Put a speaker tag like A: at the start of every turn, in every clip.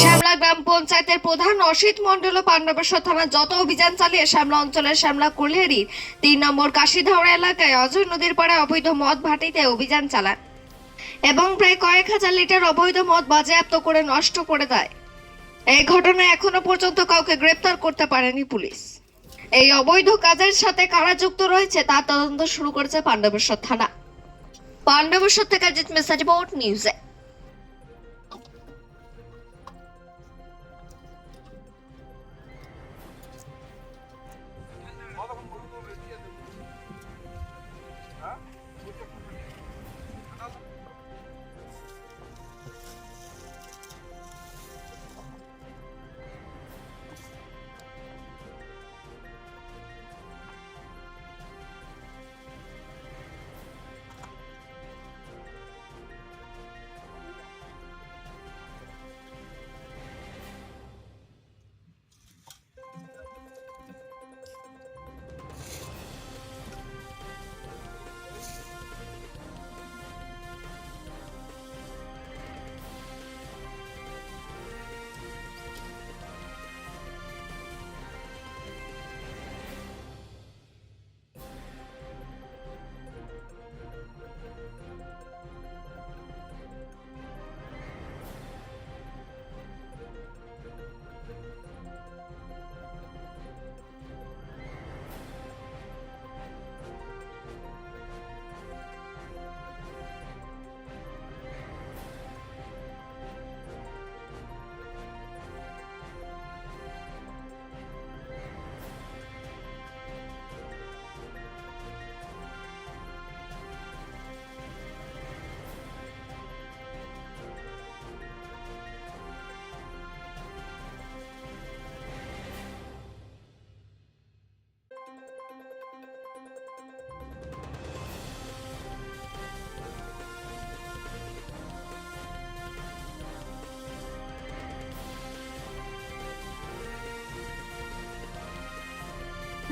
A: শ্যামলা গ্রাম পঞ্চায়েতের প্রধান অসিত মণ্ডল ও পাণ্ডবেশ্বর থানার যত অভিযান চালিয়ে শ্যামলা অঞ্চলের শ্যামলা কুলিয়ারির তিন নম্বর কাশিধাওড়া এলাকায় অজয় নদীর পাড়ে অবৈধ মদ ভাটিতে অভিযান চালান এবং প্রায় কয়েক হাজার লিটার অবৈধ মদ বাজেয়াপ্ত করে নষ্ট করে দেয়। এই ঘটনায় এখনও পর্যন্ত কাউকে গ্রেপ্তার করতে পারেনি পুলিশ। এই অবৈধ কাজের সাথে কারা যুক্ত রয়েছে তা তদন্ত শুরু করেছে পাণ্ডবেশ্বর থানা পাণ্ডবেশ্বর থেকে জিত মেসেজ রিপোর্ট নিউজে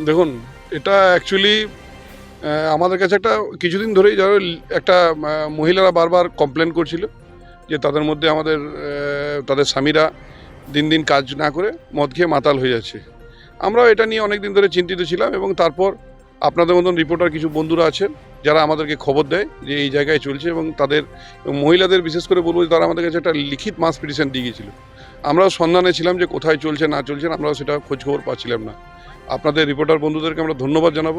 B: দেখুন, এটা অ্যাকচুয়ালি আমাদের কাছে একটা কিছুদিন ধরেই যারা একটা মহিলারা বারবার কমপ্লেন করছিল যে তাদের মধ্যে আমাদের তাদের স্বামীরা দিন দিন কাজ না করে মদ খেয়ে মাতাল হয়ে যাচ্ছে। আমরাও এটা নিয়ে অনেক দিন ধরে চিন্তিত ছিলাম এবং তারপর আপনাদের মতন রিপোর্টার কিছু বন্ধুরা আছেন, যারা আমাদেরকে খবর দেয় যে এই জায়গায় চলছে এবং তাদের মহিলাদের বিশেষ করে বলব যে তারা আমাদের কাছে একটা লিখিত মাস পিটিশন দিয়ে গিয়েছিল। আমরাও সন্ধানে ছিলাম যে কোথায় চলছে না চলছে, আমরাও সেটা খোঁজখবর পাচ্ছিলাম না। আপনাদের রিপোর্টার বন্ধুদেরকে আমরা ধন্যবাদ জানাব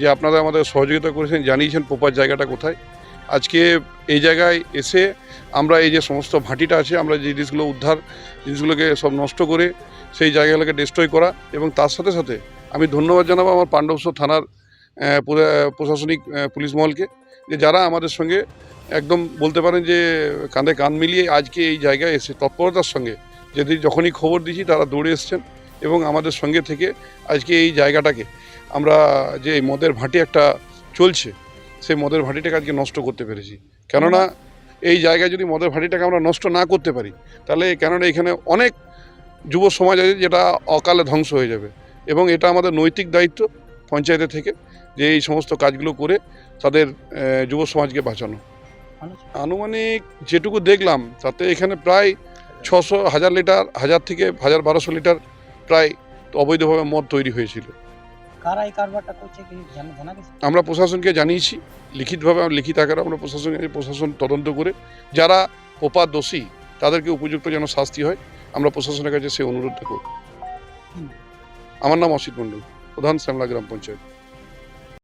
B: যে আপনারা আমাদের সহযোগিতা করেছেন, জানিয়েছেন পোপার জায়গাটা কোথায়। আজকে এই জায়গায় এসে আমরা এই যে সমস্ত ভাটিটা আছে, আমরা যে জিনিসগুলো উদ্ধার, জিনিসগুলোকে সব নষ্ট করে সেই জায়গাগুলোকে ডিস্ট্রয় করা এবং তার সাথে সাথে আমি ধন্যবাদ জানাব আমার পাণ্ডবস্বর থানার প্রশাসনিক পুলিশ মহলকে যে যারা আমাদের সঙ্গে একদম বলতে পারেন যে কাঁধে কান মিলিয়ে আজকে এই জায়গায় এসে তৎপরতার সঙ্গে যদি যখনই খবর দিয়েছি তারা দৌড়ে এসছেন। এবং আমাদের সঙ্গে থেকে আজকে এই জায়গাটাকে আমরা যে মদের ভাটি একটা চলছে, সেই মদের ভাটিটাকে আজকে নষ্ট করতে পেরেছি। কেননা এই জায়গায় যদি মদের ভাটিটাকে আমরা নষ্ট না করতে পারি, তাহলে কেননা এখানে অনেক যুব সমাজ আছে যেটা অকালে ধ্বংস হয়ে যাবে। এবং এটা আমাদের নৈতিক দায়িত্ব পঞ্চায়েতের থেকে যে এই সমস্ত কাজগুলো করে তাদের যুব সমাজকে বাঁচানো। আনুমানিক যেটুকু দেখলাম, তাতে এখানে প্রায় ছশো হাজার লিটার, হাজার থেকে হাজার বারোশো লিটার প্রায় অবৈধভাবে মদ তৈরি হয়েছিল। আমরা প্রশাসনকে জানিয়েছি লিখিতভাবে লিখিত আকারে আমরা প্রশাসনকে প্রশাসন তদন্ত করে যারা ওপা দোষী তাদেরকে উপযুক্ত যেন শাস্তি হয় আমরা প্রশাসনের কাছে সে অনুরোধটা করব। আমার নাম অসিত মণ্ডল প্রধান শ্যামলা গ্রাম পঞ্চায়েত।